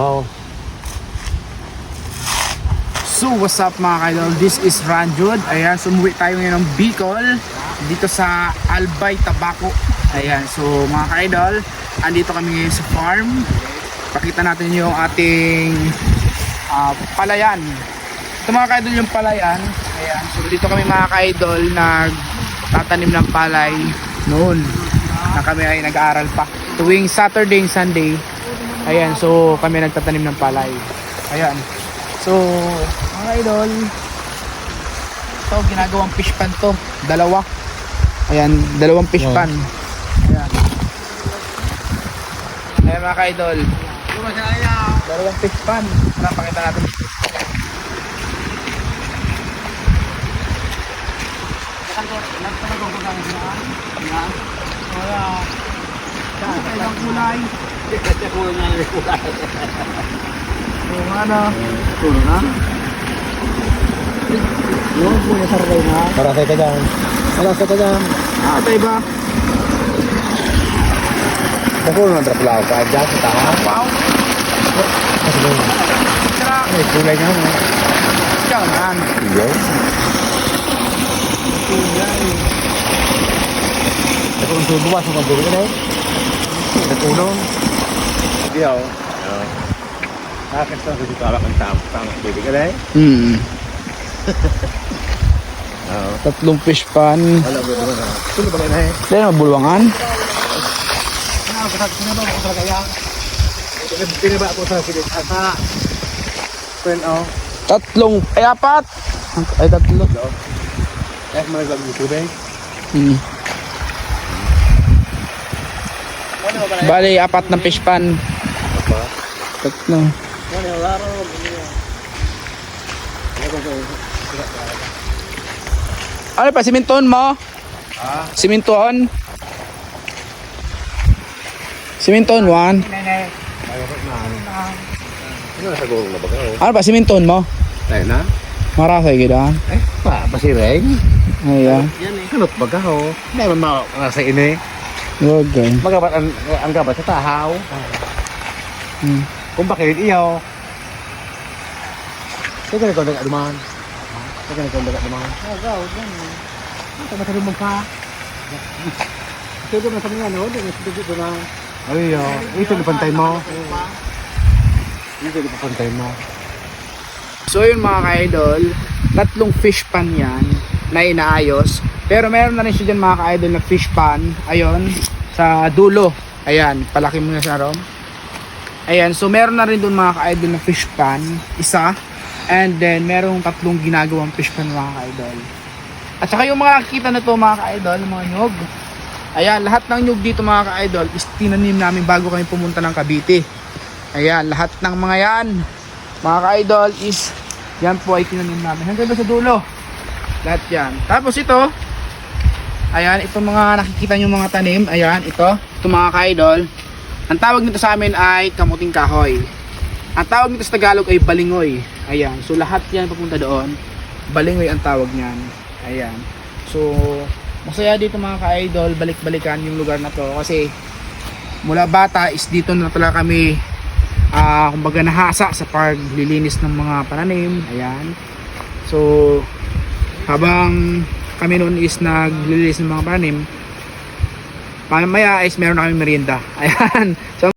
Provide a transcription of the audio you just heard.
Oo. So, what's up mga kaidol? This is Ranjud. Ayan, sumuwi tayo ngayon ng Bicol dito sa Albay, Tabaco. Ayan, so mga kaidol, andito kami ngayon sa farm. Pakita natin yung ating ah, palayan. Ito mga kaidol yung palayan. Ayan, so dito kami mga kaidol nagtatanim ng palay noon na kami ay nag-aaral pa. Tuwing Saturday and Sunday, ayan, so kami nagtatanim ng palay. Ayan. So, mga idol, ito, ginagawang fish pan to. Dalawa. Ayan, dalawang fish pan. Ayan. Ayan mga ka-idol. Dalawang fish pan. Tara, pakita natin. Ilang kulay. Yung ano. Tulo na. Yung punya sarili na. Para sa ka dyan. Para sa ka dyan. Ah, ito iba. Ako na draplaw ka dyan sa taha. Wow. Kasi mo. Tara. Ay, kulay niya mo. Ikaw man. Iyo. Kulay. Ako ang subo ba sa na eh. Nagulong. Iyo. Bakit sa sa dito alak ang tama tama baby ka eh. Hmm. Oo. Tatlong fish pan. Wala ba naman ha. Tulo ba na eh. Dahil mabulwangan. Ano sino ba ako sa kaya? Pinaba ako sa pilit asa. Pen oh. Tatlong, ay apat. Ay tatlo. Eh, mga sa YouTube eh. Hmm. Bali, apat na fish pan. Tatlo. Ano pa, siminton mo? Ah? One. Ayoko na ano. Oh? Pa, siminton mo? Tayo na? Marasay gida. Eh, pa, pasireng. Ayan. Yan eh. Kanot baga ho. Hindi man mga nasa ini. Huwag ganyan. Magabat ang, ang gabat sa tahaw. Hmm. Kung bakit iyo. Teka na ikaw nag-aduman. Teka na ikaw nag-aduman. Agaw, ganyan. Ito matalong mo pa. Ito na sa mga ano, ito dito na. Ay, oh. Ito na pantay mo. Ito na pantay mo. So yun mga ka-idol, tatlong fish pan yan na inaayos. Pero meron na rin siya dyan mga ka-idol na fish pan. Ayun, sa dulo. Ayan, palaki mo na siya Rom. Ayan, so meron na rin doon mga ka-idol na fish pan. Isa. And then merong tatlong ginagawang fish pan mga ka-idol. At saka yung mga nakikita na to mga ka-idol, mga nyog. Ayan, lahat ng nyog dito mga ka-idol is tinanim namin bago kami pumunta ng Cavite. Ayan, lahat ng mga yan, mga ka-idol is yan po ay tinanim namin. Hanggang doon sa dulo. Lahat yan. Tapos ito, ayan, itong mga nakikita nyo mga tanim, ayan, ito, ito mga ka-idol. Ang tawag nito sa amin ay kamuting kahoy. Ang tawag nito sa Tagalog ay balingoy. Ayan, so lahat yan papunta doon. Balingoy ang tawag niyan. Ayan. So, masaya dito mga ka-idol, balik-balikan yung lugar na to kasi mula bata is dito na talaga kami ah kumbaga nahasa sa paglilinis ng mga pananim. Ayan. So, habang kami noon is naglilinis ng mga pananim, mamaya is meron na kami merienda. Ayan. So,